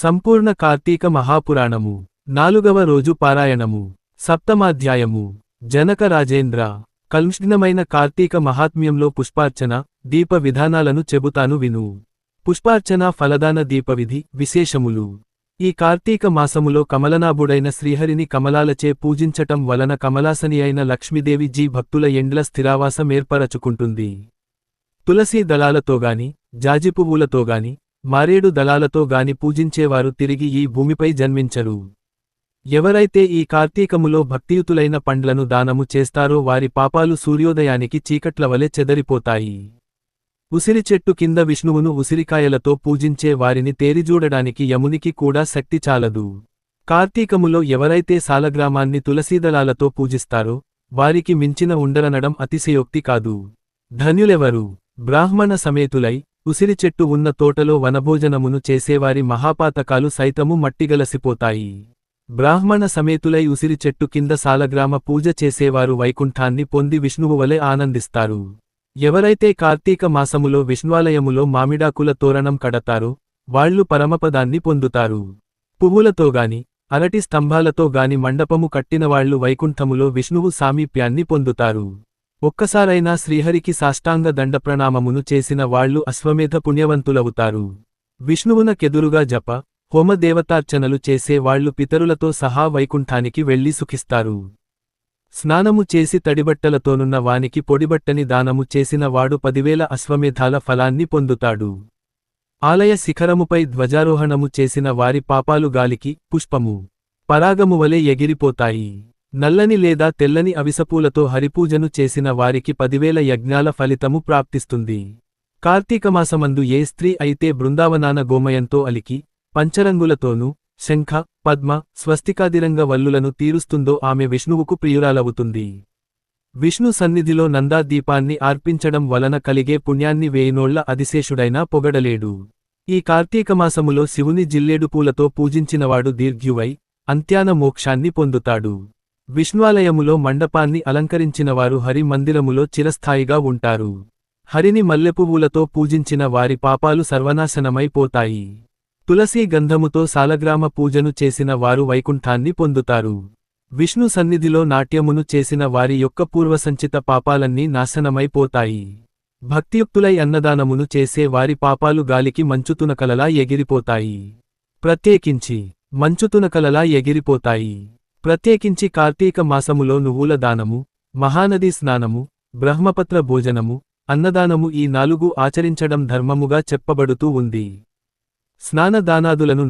సంపూర్ణ కార్తీక మహాపురాణము. నాలుగవ రోజు పారాయణము. సప్తమాధ్యాయము. జనక రాజేంద్ర. కలుష్ణమైన కార్తీక మహాత్మ్యంలో పుష్పార్చన దీప విధానాలను చెబుతాను విను. పుష్పార్చన ఫలదాన దీపవిధి విశేషములు. ఈ కార్తీక మాసములో కమలనాభుడైన శ్రీహరిని కమలాలచే పూజించటం వలన కమలాసని అయిన లక్ష్మీదేవి జీ భక్తుల ఎండ్ల స్థిరావాసం ఏర్పరచుకుంటుంది తులసీ దళాలతోగాని జాజి పువ్వులతోగాని మారేడు దళాలతో గాని పూజించేవారు తిరిగి ఈ భూమిపై జన్మించరు. ఎవరైతే ఈ కార్తీకములో భక్తియుతులైన పండ్లను దానము చేస్తారో వారి పాపాలు సూర్యోదయానికి చీకట్ల వలె చెదరిపోతాయి. ఉసిరి చెట్టు కింద విష్ణువును ఉసిరికాయలతో పూజించే వారిని తేరిజూడడానికి యమునికి కూడా శక్తి చాలదు. కార్తీకములో ఎవరైతే సాలగ్రామాన్ని తులసీదళాలతో పూజిస్తారో వారికి మించిన ఉండరనడం అతిశయోక్తి కాదు. ధన్యులెవరు బ్రాహ్మణ సమేతులై ఉసిరి చెట్టు ఉన్న తోటలో వనభోజనమును చేసేవారి మహాపాతకాలు సైతము మట్టిగలసిపోతాయి. బ్రాహ్మణ సమేతులై ఉసిరి చెట్టు కింద సాలగ్రామ పూజ చేసేవారు వైకుంఠాన్ని పొంది విష్ణువు వలె ఆనందిస్తారు. ఎవరైతే కార్తీక మాసములో విష్ణువాలయములో మామిడాకుల తోరణం కడతారో వాళ్ళు పరమపదాన్ని పొందుతారు. పువ్వులతోగాని అరటి స్తంభాలతో గాని మండపము కట్టినవాళ్ళు వైకుంఠములో విష్ణువు సామీప్యాన్ని పొందుతారు. ఒక్కసారైనా శ్రీహరికి సాష్టాంగ దండప్రణామమును చేసిన వాళ్ళు అశ్వమేధ పుణ్యవంతులవుతారు. విష్ణువునకెదురుగా జప హోమదేవతార్చనలు చేసే వాళ్ళు పితరులతో సహా వైకుంఠానికి వెళ్ళి సుఖిస్తారు. స్నానము చేసి తడిబట్టలతోనున్న వానికి పొడిబట్టని దానము చేసిన వాడు పదివేల అశ్వమేధాల ఫలాన్ని పొందుతాడు. ఆలయ శిఖరముపై ధ్వజారోహణము చేసిన వారి పాపాలు గాలికి పుష్పము పరాగము వలె ఎగిరిపోతాయి. నల్లని లేదా తెల్లని అవిసపూలతో హరిపూజను చేసిన వారికి పదివేల యజ్ఞాల ఫలితము ప్రాప్తిస్తుంది. కార్తీకమాసమందు ఏ స్త్రీ అయితే బృందావనాన గోమయంతో అలికి పంచరంగులతోనూ శంఖ పద్మ స్వస్తికాదిరంగ వల్లులను తీరుస్తుందో ఆమె విష్ణువుకు ప్రియురాలవుతుంది. విష్ణు సన్నిధిలో నందాదీపాన్ని ఆర్పించడం వలన కలిగే పుణ్యాన్ని వేయినోళ్ళ అదిశేషుడైనా పొగడలేడు. ఈ కార్తీకమాసములో శివుని జిల్లేడు పూలతో పూజించినవాడు దీర్ఘ్యువై అంత్యాన మోక్షాన్ని పొందుతాడు. విష్ణువాలయములో మండపాన్ని అలంకరించినవారు హరి మందిరములో చిరస్థాయిగా ఉంటారు. హరిని మల్లెపువ్వులతో పూజించిన వారి పాపాలు సర్వనాశనమైపోతాయి తులసీ గంధముతో సాలగ్రామ పూజను చేసిన వారు వైకుంఠాన్ని పొందుతారు. విష్ణు సన్నిధిలో నాట్యమును చేసిన వారి యొక్క పూర్వసంచిత పాపాలన్నీ నాశనమైపోతాయి భక్తియుక్తులై అన్నదానమును చేసే వారి పాపాలు గాలికి మంచుతునకలలా ఎగిరిపోతాయి. ప్రత్యేకించి మంచుతునకలలా ఎగిరిపోతాయి. ప్రత్యేకించి కార్తీక మాసములో నువ్వుల దానము మహానది స్నానము బ్రహ్మపత్ర భోజనము అన్నదానము ఈ నాలుగు ఆచరించడం ధర్మముగా చెప్పబడుతూ ఉంది. స్నానదానాదులను